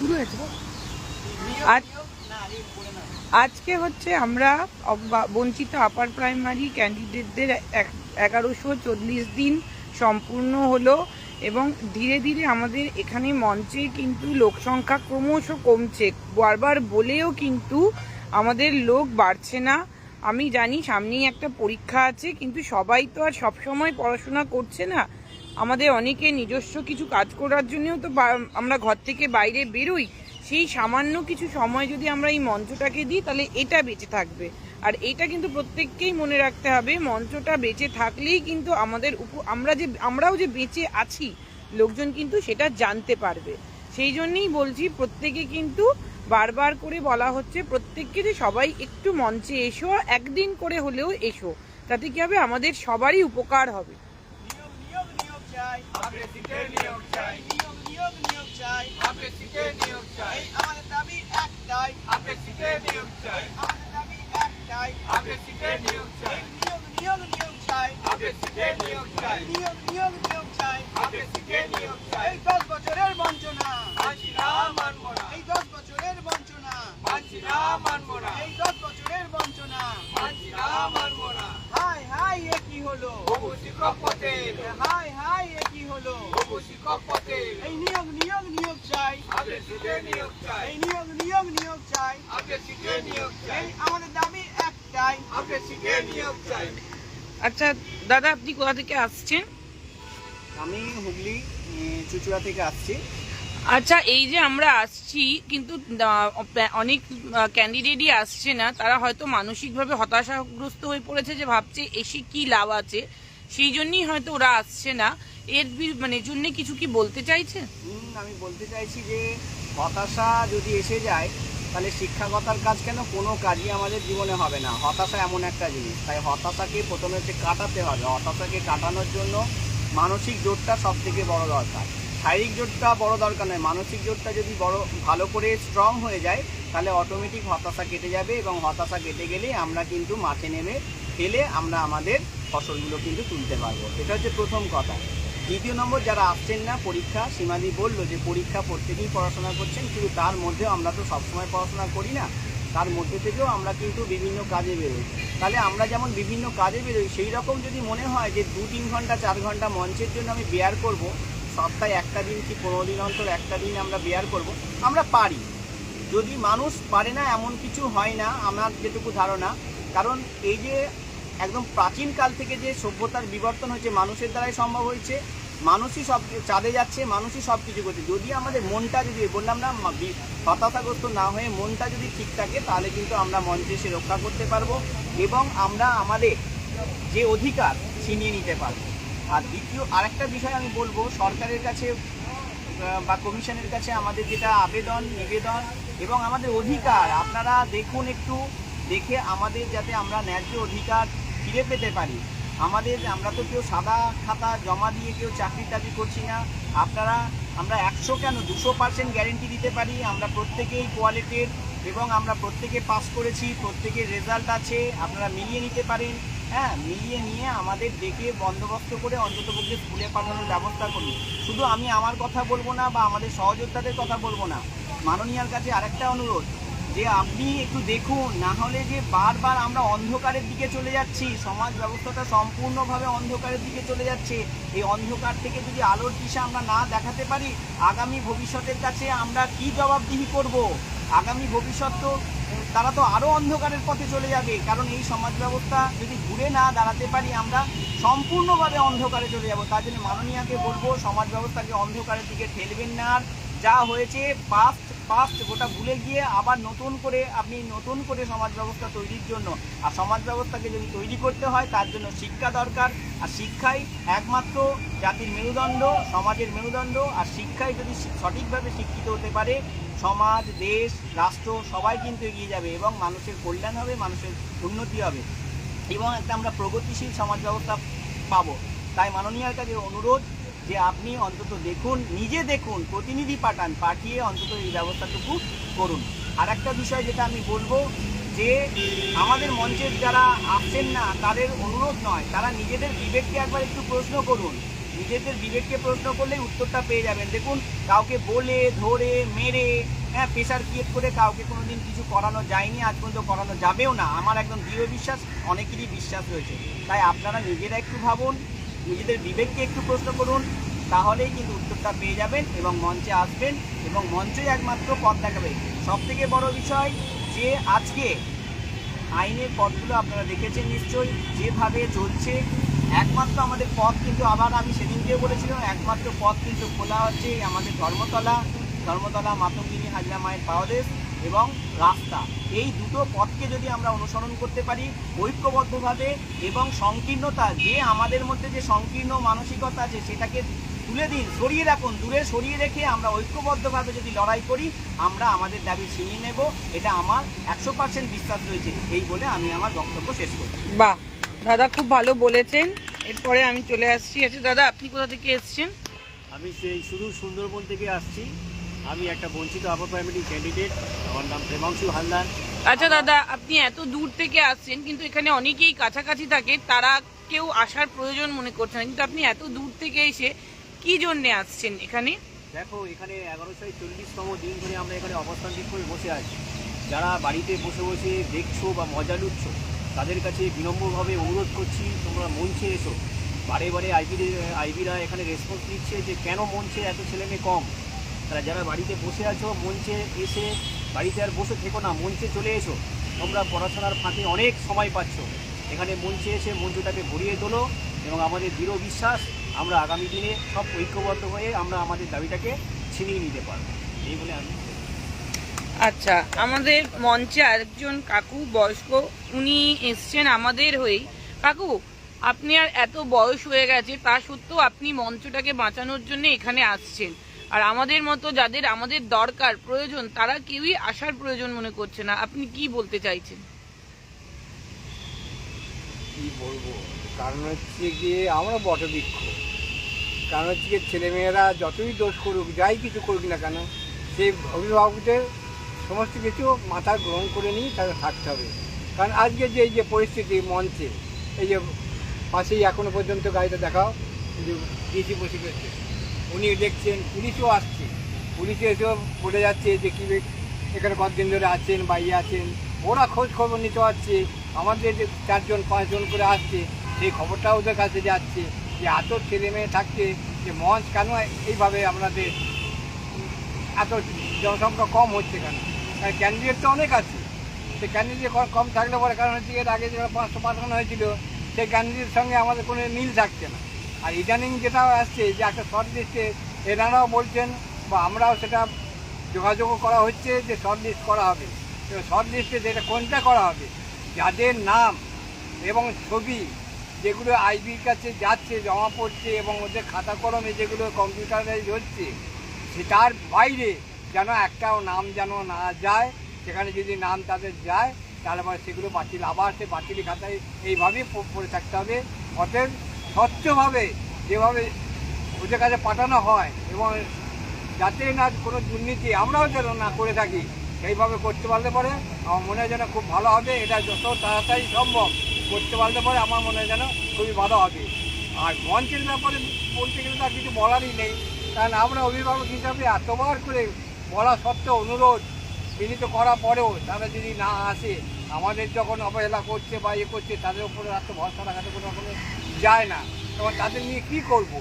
শুরু হয়েছে। আজ আজকে হচ্ছে আমরা বঞ্চিত আপার প্রাইমারি ক্যান্ডিডেটদের এগারোশো চল্লিশ দিন সম্পূর্ণ হলো এবং ধীরে ধীরে আমাদের এখানে মঞ্চে কিন্তু লোক সংখ্যা ক্রমশ কমছে। বারবার বলেও কিন্তু আমাদের লোক বাড়ছে না। আমি জানি সামনেই একটা পরীক্ষা আছে, কিন্তু সবাই তো আর সবসময় পড়াশোনা করছে না। আমাদের অনেকে নিজস্ব কিছু কাজ করার জন্যও তো আমরা ঘর থেকে বাইরে বেরোই, সেই সামান্য কিছু সময় যদি আমরা এই মঞ্চটাকে দিই, তাহলে এটা বেঁচে থাকবে। আর এটা কিন্তু প্রত্যেককেই মনে রাখতে হবে, মঞ্চটা বেঁচে থাকলেই কিন্তু আমাদের আমরা যে আমরাও যে বেঁচে আছি, লোকজন কিন্তু সেটা জানতে পারবে। সেই জন্যেই বলছি, প্রত্যেকে কিন্তু বারবার করে বলা হচ্ছে, প্রত্যেককে যে সবাই একটু মঞ্চে এসো একদিন করে হলেও এসো। তাতে কি হবে? আমাদের সবারই উপকার হবে। চাই আপনি সিটে নিয়োগ চাই। নিয়োগ নিয়োগ নিয়োগ চাই আপনি সিটে নিয়োগ চাই। আমাদের দাবি একটাই আপনি সিটে নিয়োগ চাই। আমাদের দাবি একটাই আপনি সিটে নিয়োগ চাই। নিয়োগ নিয়োগ নিয়োগ চাই আপনি সিটে নিয়োগ চাই। নিয়োগ নিয়োগ নিয়োগ চাই আপনি সিটে নিয়োগ চাই। এই দশ বছরের বঞ্চনা। মানছি না মানব না। এই দশ বছরের বঞ্চনা। মানছি না মানব না। এই দশ বছরের বঞ্চনা। মানছি না মানব না। হাই হাই এ কি হলো? শিক্ষক হাই হলো বহু শিক্ষক এই নিয়োগ নিয়োগ নিয়োগ চাই। আপনি সিটে নিয়োগ চাই। এই নিয়োগ নিয়োগ নিয়োগ চাই। আপনি সিটে নিয়োগ চাই। এই আমাদের দাবি একটাই। আপনি সিটে নিয়োগ চাই। আচ্ছা দাদা আপনি কোথা থেকে আসছেন? আমি হুগলি চুচুড়া থেকে আসছি। আচ্ছা এই যে আমরা আসছি কিন্তু অনেক ক্যান্ডিডেটই আসছে না। তারা হয়তো মানসিকভাবে হতাশাগ্রস্ত হয়ে পড়েছে যে ভাবছে এসে কি লাভ আছে? সেই জন্যই হয়তো ওরা আসছে না। এর মানে জন্য কিছু কি বলতে চাইছে? আমি বলতে চাইছি যে হতাশা যদি এসে যায়, তাহলে শিক্ষাগতার কাজ কেন কোনো কাজই আমাদের জীবনে হবে না? হতাশা এমন একটা জিনিস। তাই হতাশাকে প্রথমে হচ্ছে কাটাতে হবে। হতাশাকে কাটানোর জন্য মানসিক জোরটা সব থেকে বড় দরকার। শারীরিক জোরটা বড় দরকার নয়। মানসিক জোরটা যদি বড়, ভালো করে স্ট্রং হয়ে যায়, তাহলে অটোমেটিক হতাশা কেটে যাবে এবং হতাশা কেটে গেলে আমরা কিন্তু মাঠে নেমে খেলে আমরা আমাদের ফসলগুলো কিন্তু তুলতে পারব। এটা হচ্ছে প্রথম কথা। দ্বিতীয় নম্বর, যারা আসছেন না, পরীক্ষা, সীমাদি বলল যে পরীক্ষা প্রত্যেকেই পড়াশোনা করছেন, কিন্তু তার মধ্যেও আমরা তো সবসময় পড়াশোনা করি না। তার মধ্যে থেকেও আমরা কিন্তু বিভিন্ন কাজে বেরোই। তাহলে আমরা যেমন বিভিন্ন কাজে বেরোই, সেই রকম যদি মনে হয় যে দু তিন ঘণ্টা, চার ঘণ্টা মঞ্চের জন্য আমি বেয়ার করব, সপ্তাহে একটা দিন কি পনেরো দিন অন্তর একটা দিন আমরা বেয়ার করব, আমরা পারি। যদি মানুষ পারে না, এমন কিছু হয় না, আমার যেটুকু ধারণা, কারণ এই যে একদম প্রাচীনকাল থেকে যে সভ্যতার বিবর্তন হয়েছে, মানুষের দ্বারাই সম্ভব হয়েছে মানুষই সব চাঁদে যাচ্ছে, মানুষই সব কিছু করছে। যদি আমাদের মনটা যদি, বললাম না হতাশাগ্রস্ত না হয়ে মনটা যদি ঠিক থাকে, তাহলে কিন্তু আমরা মঞ্চে এসে রক্ষা করতে পারব এবং আমরা আমাদের যে অধিকার ছিনিয়ে নিতে পারব। আর দ্বিতীয়, আরেকটা বিষয় আমি বলব, সরকারের কাছে বা কমিশনের কাছে আমাদের যেটা আবেদন, নিবেদন এবং আমাদের অধিকার, আপনারা দেখুন একটু, দেখে আমাদের যাতে আমরা ন্যায্য অধিকার ফিরে পেতে পারি। আমাদের আমরা তো কেউ সাদা খাতা জমা দিয়ে কেউ চাকরি টাকরি করছি না। আপনারা, আমরা একশো কেন? দুশো পার্সেন্ট গ্যারেন্টি দিতে পারি। আমরা প্রত্যেকেই কোয়ালিটির এবং আমরা প্রত্যেকে পাস করেছি, প্রত্যেকের রেজাল্ট আছে। আপনারা মিলিয়ে নিতে পারেন। হ্যাঁ মিলিয়ে নিয়ে আমাদের দেখে বন্দোবস্ত করে অন্তত পক্ষে স্কুলে পাঠানোর ব্যবস্থা করুন। শুধু আমি আমার কথা বলব না বা আমাদের সহযোদ্ধাদের কথা বলব না। মাননীয়ার কাছে আরেকটা অনুরোধ। যে আপনি একটু দেখুন, না হলে যে বারবার আমরা অন্ধকারের দিকে চলে যাচ্ছি, সমাজ ব্যবস্থাটা সম্পূর্ণভাবে অন্ধকারের দিকে চলে যাচ্ছে। এই অন্ধকার থেকে যদি আলোর দিশা আমরা না দেখাতে পারি, আগামী ভবিষ্যতের কাছে আমরা কি জবাবদিহি করব? আগামী ভবিষ্যৎ তো, তারা তো আরও অন্ধকারের পথে চলে যাবে। কারণ এই সমাজ ব্যবস্থা যদি ঘুরে না দাঁড়াতে পারি, আমরা সম্পূর্ণভাবে অন্ধকারে চলে যাব। তার জন্য মাননীয়াকে বলব, সমাজ ব্যবস্থাকে অন্ধকারের দিকে ঠেলবেন না আর। যা হয়েছে পাস্ট পাস্ট গোটা ভুলে গিয়ে আবার নতুন করে আপনি নতুন করে সমাজ ব্যবস্থা তৈরির জন্য, আর সমাজ ব্যবস্থাকে যদি তৈরি করতে হয়, তার জন্য শিক্ষা দরকার। আর শিক্ষাই একমাত্র জাতির মেরুদণ্ড, সমাজের মেরুদণ্ড। আর শিক্ষায় যদি সঠিকভাবে শিক্ষিত হতে পারে, সমাজ, দেশ, রাষ্ট্র সবাই কিন্তু এগিয়ে যাবে এবং মানুষের কল্যাণ হবে, মানুষের উন্নতি হবে। এবং একটা আমরা প্রগতিশীল সমাজ ব্যবস্থা পাবো। তাই মাননীয়ার কাছে অনুরোধ যে আপনি অন্তত দেখুন, নিজে দেখুন, প্রতিনিধি পাঠান, পাঠিয়ে অন্তত এই ব্যবস্থাটুকু করুন। আর একটা বিষয় যেটা আমি বলব, যে আমাদের মঞ্চের যারা আসছেন না, তাদের অনুরোধ নয়, তারা নিজেদের বিবেককে একবার একটু প্রশ্ন করুন। নিজেদের বিবেককে প্রশ্ন করলেই উত্তরটা পেয়ে যাবেন। দেখুন, কাউকে বলে, ধরে, মেরে হ্যাঁ প্রেশার ক্রিয়েট করে কাউকে কোনো দিন কিছু করানো যায়নি, আজ পর্যন্ত করানো যাবেও না। আমার একদম দৃঢ় বিশ্বাস, অনেকেরই বিশ্বাস রয়েছে। তাই আপনারা নিজেরা একটু ভাবুন নিজেদের বিবেককে একটু প্রশ্ন করুন, তাহলেই কিন্তু উত্তরটা পেয়ে যাবেন এবং মঞ্চে আসবেন এবং মঞ্চই একমাত্র পথ দেখাবে। সব থেকে বড় বিষয় যে আজকে আইনের পথগুলো আপনারা দেখেছেন নিশ্চয়ই, যেভাবে চলছে, একমাত্র আমাদের পথ কিন্তু আবার আমি সেদিনকে বলেছিলাম, একমাত্র পথ কিন্তু খোলা হচ্ছে আমাদের ধর্মতলা ধর্মতলা মাতঙ্গিনী হাজরা মায়ের পাওয়াদেশ এবং রাস্তা। এই দুটো পথকে যদি আমরা অনুসরণ করতে পারি ঐক্যবদ্ধভাবে এবং সংকীর্ণতা যে আমাদের মধ্যে যে সংকীর্ণ মানসিকতা আছে সেটাকে তুলে দিন সরিয়ে রাখুন দূরে সরিয়ে রেখে আমরা ঐক্যবদ্ধভাবে যদি লড়াই করি আমরা আমাদের দাবি ছিনিয়ে নেব। এটা আমার একশো পার্সেন্ট বিশ্বাস রয়েছে। এই বলে আমি আমার বক্তব্য শেষ করছি। বাহ দাদা খুব ভালো বলেছেন। এরপরে আমি চলে আসছি। আচ্ছা দাদা আপনি কোথা থেকে এসেছেন? আমি সেই শুধু সুন্দরবন থেকে আসছি। আমি একটা বঞ্চিত আপার প্রাইমারি ক্যান্ডিডেট আমার নাম প্রেমাংশু হালদার। আচ্ছা দাদা আপনি এত দূর থেকে আসছেন কিন্তু এখানে অনেকেই কাছাকাছি থাকে তারা কেউ আসার প্রয়োজন মনে করছে না। কিন্তু আপনি এত দূর থেকে এসে কি জন্য আসছেন এখানে? দেখো এখানে এগারোশো চল্লিশতম দিন ধরে আমরা এখানে অবস্থান ঠিক করে বসে আছি। যারা বাড়িতে বসে বসে দেখছ বা মজা লুটছ তাদের কাছে বিনম্রভাবে অনুরোধ করছি তোমরা মঞ্চে এসো। বারে বারে আইবি আইবিরা এখানে রেসপন্স দিচ্ছে যে কেন মঞ্চে এত ছেলে মেয়ে কম? তারা যারা বাড়িতে বসে আছো, মঞ্চে এসে বাড়িতে আর বসে থেকো না, মঞ্চে চলে এসো। তোমরা পড়াশোনার ফাঁকে অনেক সময় পাচ্ছ। এখানে মঞ্চে এসে মঞ্চটাকে ভরিয়ে তোলো এবং আমাদের দৃঢ় বিশ্বাস, আমরা আগামী দিনে সব ঐক্যবদ্ধ হয়ে আমরা আমাদের দাবিটাকে ছিনিয়ে নিতে পারব। এই বলে আমি আচ্ছা আমাদের মঞ্চে আরেকজন কাকু বয়স্ক, উনি এসছেন আমাদের হয়েই। কাকু, আপনি আর এত বয়স হয়ে গেছে, তা সত্ত্বেও আপনি মঞ্চটাকে বাঁচানোর জন্য এখানে আসছেন। আর আমাদের মতো যাদের আমাদের দরকার, প্রয়োজন, তারা কেউই আসার প্রয়োজন মনে করছে না। আপনি কি বলতে চাইছেন? কি বলব? কারণ হচ্ছে গিয়ে আমরা বটবৃক্ষ কারণ হচ্ছে গিয়ে ছেলেমেয়েরা যতই দোষ করুক, যাই কিছু করুক না কেন সেই অভিভাবকদের সমস্ত কিছু মাথা গ্রহণ করে নিয়ে তাদের থাকতে হবে। কারণ আজকে যে, এই যে পরিস্থিতি মঞ্চে, এই যে পাশেই এখনও পর্যন্ত গাড়িটা দেখাও যে ডিসি বসে গেছে উনি দেখছেন, পুলিশও আসছে। পুলিশে এসেও বলে যাচ্ছে যে কী এখানে কতদিন ধরে আছেন বা ইয়ে আছেন। ওরা খোঁজ খবর নিতে পারছে আমাদের যে চারজন, পাঁচজন করে আসছে, সেই খবরটা ওদের কাছে যাচ্ছে যে এত ছেলে মেয়ে থাকছে যে মঞ্চ কেন এইভাবে আমাদের এত জনসংখ্যা কম হচ্ছে কেন? কারণ ক্যান্ডিডেট তো অনেক আছে। সেই ক্যান্ডিডেট কম থাকলে পরে কারণ হচ্ছে এর আগে যেটা পাঁচশো পাঠানো হয়েছিল, সেই ক্যান্ডিডেটের সঙ্গে আমাদের কোনো মিল থাকছে না। আর ইদানিং যেটা আসছে, যে একটা শর্ট লিস্টে এনারাও বলছেন বা আমরাও সেটা যোগাযোগও করা হচ্ছে যে শর্ট লিস্ট করা হবে। এবং শর্ট লিস্টে যেটা কোনটা করা হবে? যাদের নাম এবং ছবি যেগুলো আইবির কাছে যাচ্ছে, জমা পড়ছে এবং ওদের খাতা কলমে যেগুলো কম্পিউটারাইজ হচ্ছে, সেটার বাইরে যেন একটাও নাম যেন না যায়, সেখানে যদি নাম তাদের যায়, তাহলে সেগুলো বাতিল, আবার সে বাতিল খাতায় এইভাবেই পড়ে থাকতে হবে। অতএব স্বচ্ছভাবে যেভাবে ওদের কাছে পাঠানো হয় এবং যাতে না কোনো দুর্নীতি আমরাও যেন না করে থাকি, সেইভাবে করতে পারলে পরে আমার মনে হয় যেন খুব ভালো হবে। এটা যত তাড়াতাড়ি সম্ভব করতে পারলে পরে আমার মনে হয় যেন খুবই ভালো হবে। আর মঞ্চের ব্যাপারে বলতে গেলে তার কিছু বলারই নেই। কারণ আমরা অভিভাবক হিসাবে এতবার করে বলা সত্ত্বেও অনুরোধ বিনীত করার পরেও তারা যদি না আসে, আমাদের যখন অবহেলা করছে বা ইয়ে করছে, তাদের উপরে এত ভরসা রাখাতে কোনো রকমের যায় না। তখন তাদের নিয়ে কী করব।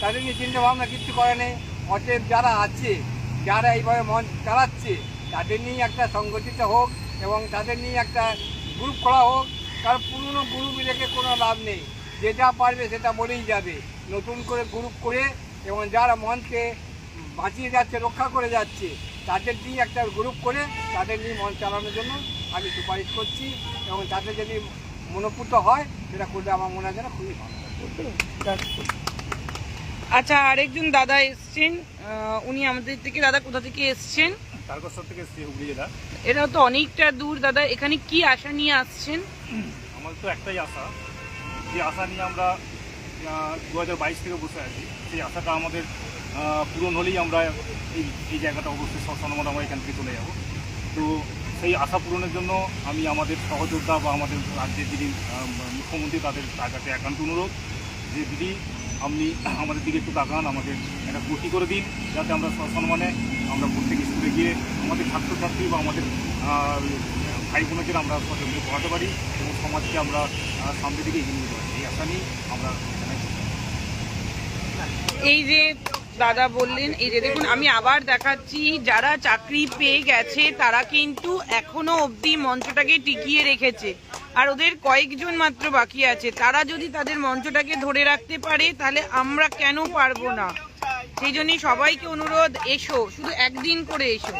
তাদের নিয়ে চিন্তা ভাবনা কিচ্ছু করে নেই। অতএব যারা আছে, যারা এইভাবে মন চালাচ্ছে, তাদের নিয়ে একটা সংগঠিত হোক এবং তাদের নিয়ে একটা গ্রুপ করা হোক। কারণ পুরনো গ্রুপ রেখে কোনো লাভ নেই। যে যা পারবে সেটা বলেই যাবে। নতুন করে গ্রুপ করে এবং যারা মনকে বাঁচিয়ে যাচ্ছে, রক্ষা করে যাচ্ছে, তাদের নিয়ে একটা গ্রুপ করে তাদের নিয়ে মন চালানোর জন্য আমি সুপারিশ করছি এবং তাদের যদি মনোপুত হয় সেটা করলে আমার মনে হয় যেন খুবই ভালো। আচ্ছা আরেকজন দাদা এসছেন। উনি আমাদের থেকে দাদা কোথা থেকে এসছেন? তারকেশ্বর থেকে শ্রী হুগলি জেলা। এটা তো অনেকটা দূর দাদা। এখানে কি আশা নিয়ে আসছেন? আমাদের তো একটাই আশা। যে আশা নিয়ে আমরা দু হাজার বাইশ থেকে বসে আছি। সেই আশাটা আমাদের পূরণ হলেই আমরা এই এই জায়গাটা অবশ্যই সসম্মত আমরা এখান থেকে চলে যাব। তো সেই আশা পূরণের জন্য আমি আমাদের সহযোদ্ধা বা আমাদের রাজ্যের যিনি মুখ্যমন্ত্রী তাদের তার কাছে একান্ত অনুরোধ যে দিদি, আপনি আমাদের দিকে একটু তাকান, আমাদের একটা গতি করে দিন, যাতে আমরা সসম্মানে আমরা প্রত্যেক স্কুলে গিয়ে আমাদের ছাত্রছাত্রী বা আমাদের ভাই বোনদের আমরা সচেতন পড়াতে পারি এবং সমাজকে আমরা সামনের দিকে এগিয়ে নিতে পারি। এই আশা নিয়ে আমরা এই যে দাদা বললেন, এই যে দেখুন, আমি আবার দেখাচ্ছি, যারা চাকরি পেয়ে গেছে, তারা কিন্তু এখনও অবধি মঞ্চটাকে টিকিয়ে রেখেছে। আর ওদের কয়েকজন মাত্র বাকি আছে। তারা যদি তাদের মঞ্চটাকে ধরে রাখতে পারে, তাহলে আমরা কেন পারব না? সেই জন্যই সবাইকে অনুরোধ, এসো, শুধু একদিন করে এসো।